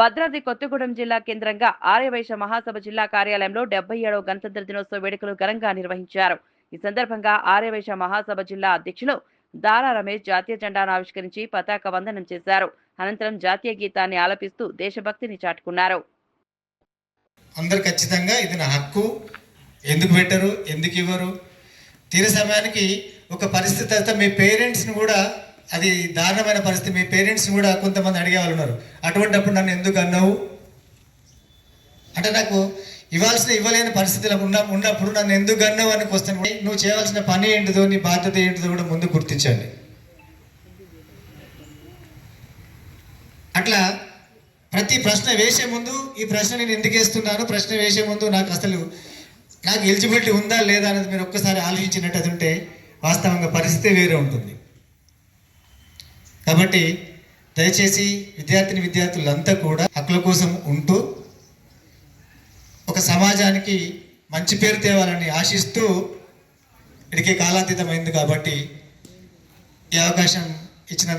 భద్రాద్రి కొత్తగూడెం జిల్లా కేంద్రంగా ఆర్యవైశ్య మహాసభ జిల్లా కార్యాలయంలో డెబ్బై ఏడవ గణతంత్ర దినోత్సవ వేడుకలు ఘనంగా నిర్వహించారు. ఈ సందర్భంగా ఆర్యవైశ్య మహాసభ జిల్లా అధ్యక్షులు దారా రమేష్ జాతీయ జెండాను ఆవిష్కరించి పతాక వందనం చేశారు. అనంతరం జాతీయ గీతాన్ని ఆలపిస్తూ దేశభక్తిని చాటుకున్నారు. అందరు ఖచ్చితంగా ఇది నా హక్కు. ఎందుకు పెట్టరు? ఎందుకు ఇవ్వరు? తీర సమయానికి ఒక పరిస్థితి మీ పేరెంట్స్ని కూడా అది దారుణమైన పరిస్థితి. మీ పేరెంట్స్ని కూడా కొంతమంది అడిగే వాళ్ళు ఉన్నారు. అటువంటిప్పుడు నన్ను ఎందుకు అన్నావు? అంటే నాకు ఇవ్వాల్సిన ఇవ్వలేని పరిస్థితులు ఉన్న ఉన్నప్పుడు నన్ను ఎందుకు అన్నావు అని క్వశ్చన్ నువ్వు చేయవలసిన పని ఏంటిదో నీ బాధ్యత ఏంటిదో కూడా ముందు గుర్తించండి. అట్లా ప్రతి ప్రశ్న వేసే ముందు ఈ ప్రశ్న నేను ఎందుకు వేస్తున్నాను? ప్రశ్న వేసే ముందు నాకు అసలు నాకు ఎలిజిబిలిటీ ఉందా లేదా అనేది మీరు ఒక్కసారి ఆలోచించినట్టు ఉంటే వాస్తవంగా పరిస్థితి వేరే ఉంటుంది. కాబట్టి దయచేసి విద్యార్థిని విద్యార్థులంతా కూడా హక్కుల కోసం ఉంటూ ఒక సమాజానికి మంచి పేరు తేవాలని ఆశిస్తూ ఇడికి కాలాతీతమైంది కాబట్టి ఈ అవకాశం ఇచ్చిన